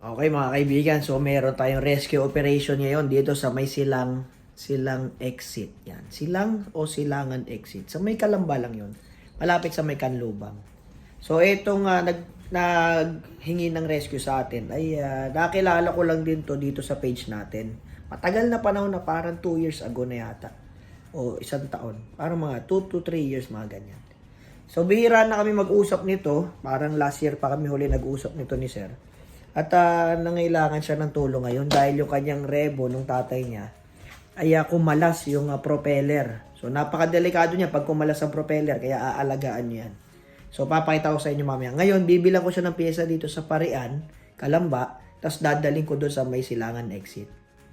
Okay mga kaibigan, so meron tayong rescue operation ngayon dito sa may silang silang exit. Yan, silang o silangan exit. Sa may kalamba lang yun. Malapit sa may kanlubang. So itong uh, nag naghingi ng rescue sa atin ay ah, nakilala ko lang din to dito sa page natin. Matagal na panahon na parang 2 years ago na yata. O isang taon. Parang mga 2 to 3 years mga ganyan. So bihira na kami mag-usap nito. Parang last year pa kami huli nag-usap nito ni Sir. At ah, nangailangan siya ng tulong ngayon dahil yung kanyang rebo nung tatay niya ay ah, kumalas yung ah, propeller. So napakadelikado niya pag kumalas ang propeller kaya aalagaan niya yan. So papakita ko sa inyo mamaya. Ngayon bibilang ko siya ng pyesa dito sa Parian, Kalamba, tapos dadaling ko doon sa may silangan exit.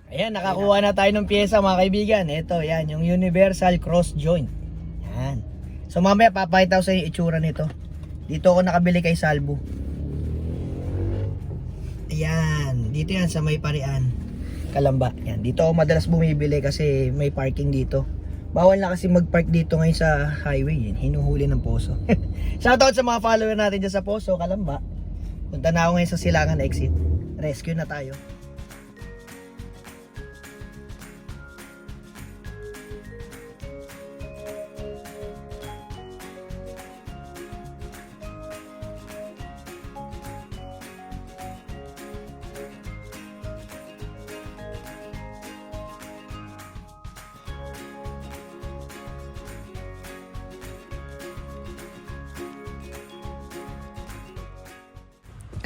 Ayan, nakakuha na tayo ng pyesa mga kaibigan. Ito, yan, yung universal cross joint. Yan. So mamaya papakita ko sa inyo itsura nito. Dito ako nakabili kay Salvo. Ayan, dito yan sa may parian. Kalamba. Yan, dito ako madalas bumibili kasi may parking dito. Bawal na kasi mag-park dito ngayon sa highway. Yan, hinuhuli ng poso. Shoutout sa mga follower natin dyan sa poso, Kalamba. Punta na ako ngayon sa Silangan exit. Rescue na tayo.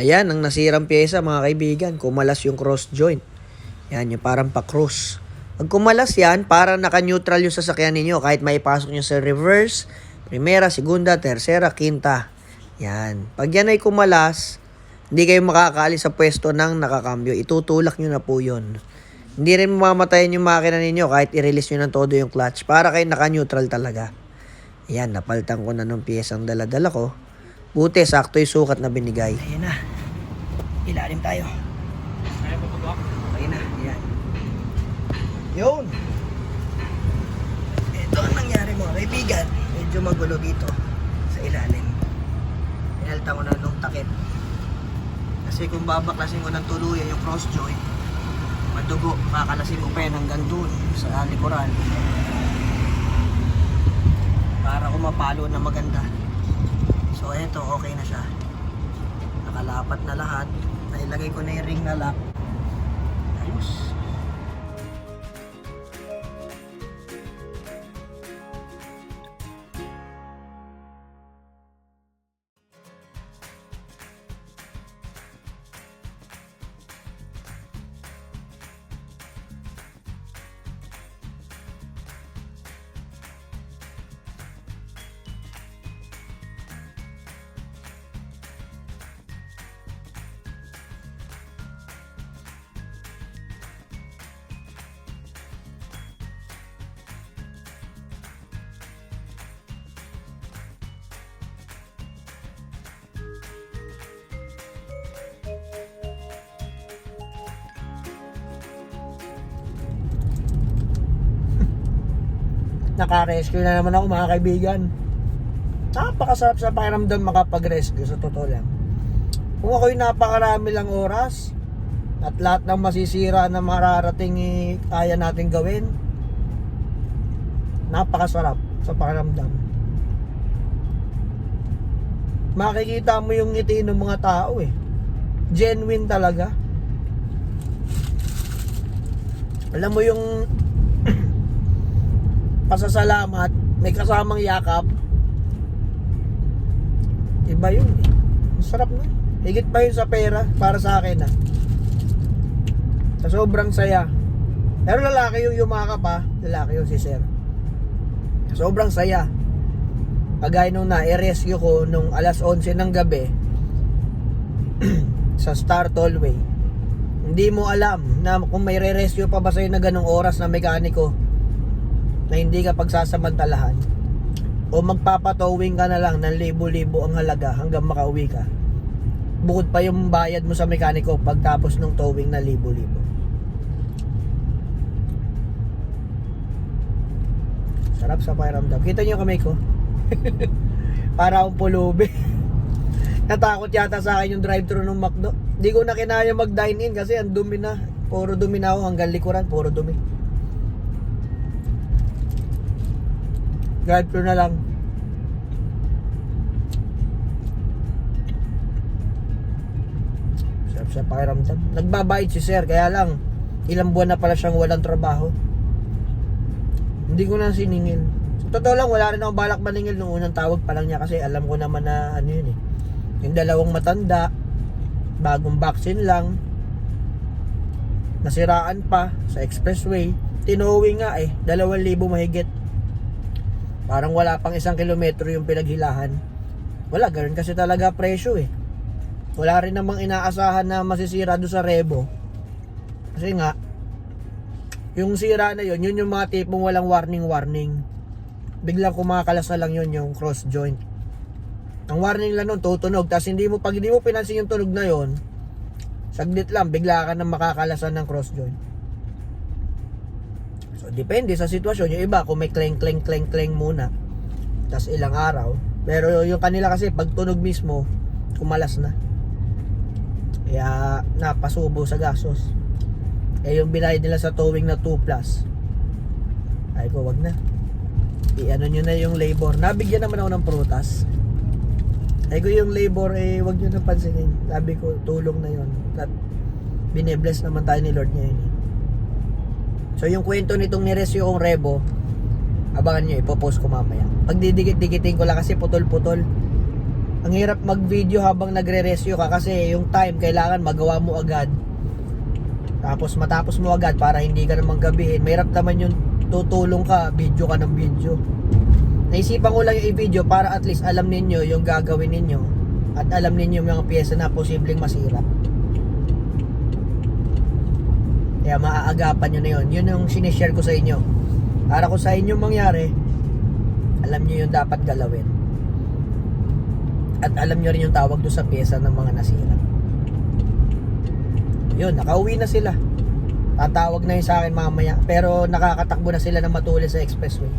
Ayan, ang nasirang pyesa mga kaibigan, kumalas yung cross joint. Yan, yung parang pa-cross. Pag kumalas yan, para naka-neutral yung sasakyan ninyo. Kahit maipasok nyo sa reverse, primera, segunda, tercera, quinta. Yan. Pag yan ay kumalas, hindi kayo makakaalis sa pwesto ng nakakambyo. Itutulak nyo na po yun. Hindi rin mamatayin yung makina ninyo kahit i-release nyo ng todo yung clutch. Para kayo naka-neutral talaga. Ayan, napaltan ko na nung piyesang dala-dala ko. Buti, sakto yung sukat na binigay. Ayan na. Ilalim tayo. Okay na, yan. Yun. Ito ang nangyari mga kaibigan. Medyo magulo dito sa ilalim. Inalta ko na nung takip. Kasi kung babaklasin ko ng tuluyan yung cross joint, madugo, makakalasin ko pa yan hanggang dun sa likuran. Para kumapalo na maganda. So eto, okay na siya. Nakalapat na lahat. Nailagay ko na yung ring na lock. Ayos. Naka-rescue na naman ako mga kaibigan. Napakasarap sa pakiramdam makapag-rescue sa totoo lang. Kung ako'y napakarami lang oras at lahat ng masisira na mararating eh, kaya natin gawin, napakasarap sa pakiramdam. Makikita mo yung ngiti ng mga tao eh. Genuine talaga. Alam mo yung pasasalamat, may kasamang yakap. Iba yun eh. Masarap na. Higit pa yun sa pera para sa akin ah. Sa sobrang saya. Pero lalaki yung yumakap ah. Lalaki yung si sir. Sobrang saya. Kagaya nung na-rescue ko nung alas 11 ng gabi sa Star Tollway. Hindi mo alam na kung may re-rescue pa ba sa'yo na ganong oras na mekaniko na hindi ka pagsasamantalahan o magpapatowing ka na lang ng libo-libo ang halaga hanggang makauwi ka bukod pa yung bayad mo sa mekaniko pagtapos ng towing na libo-libo sarap sa pakiramdam kita yung kamay ko para akong pulubi Natakot yata sa akin yung drive-thru ng McDo. Hindi ko na kinaya mag-dine in kasi ang dumi na. Puro dumi na ako hanggang likuran, puro dumi. Drive-thru na lang. Sarap sa pakiramdam. Nagbabayad si sir, kaya lang ilang buwan na pala siyang walang trabaho. Hindi ko na siningil. Sa totoo lang, wala rin ako balak maningil nung unang tawag pa lang niya kasi alam ko naman na ano yun eh. Yung dalawang matanda, bagong vaccine lang, nasiraan pa sa expressway, tinowing nga eh, dalawang libo mahigit. Parang wala pang isang kilometro yung pinaghilahan. Wala, ganun kasi talaga presyo eh. Wala rin namang inaasahan na masisira doon sa Rebo. Kasi nga, yung sira na yun, yun yung mga tipong walang warning-warning. Biglang kumakalas na lang yun yung cross joint. Ang warning lang nun, tutunog. Tapos hindi mo, pag hindi mo pinansin yung tunog na yun, saglit lang, bigla ka na makakalasan ng cross joint. Depende sa sitwasyon. Yung iba, kung may clang, clang, clang, clang muna, tapos ilang araw. Pero yung kanila kasi, pag tunog mismo, kumalas na. Kaya, napasubo sa gasos. Eh, yung binayad nila sa towing na 2 plus. Ay ko, wag na. I-ano nyo na yung labor. Nabigyan naman ako ng prutas. Ay ko yung labor, eh, wag nyo nang pansinin. Sabi ko, tulong na yun. At binebless naman tayo ni Lord ngayon. Eh. So yung kwento nitong niresyo kong Rebo, abangan nyo, ipopost ko mamaya. Pagdidikit-dikitin ko lang kasi putol-putol. Ang hirap mag-video habang nagre-rescue ka kasi yung time kailangan magawa mo agad. Tapos matapos mo agad para hindi ka naman gabihin. Mahirap naman yung tutulong ka, video ka ng video. Naisipan ko lang yung i-video para at least alam ninyo yung gagawin ninyo at alam ninyo yung mga pyesa na posibleng masira. Kaya maaagapan nyo na yun. Yun yung sinishare ko sa inyo. Para kung sa inyo mangyari, alam nyo yung dapat galawin. At alam nyo rin yung tawag doon sa pyesa ng mga nasira. Yun, nakauwi na sila. Tatawag na yun sa akin mamaya. Pero nakakatakbo na sila ng matulis sa expressway.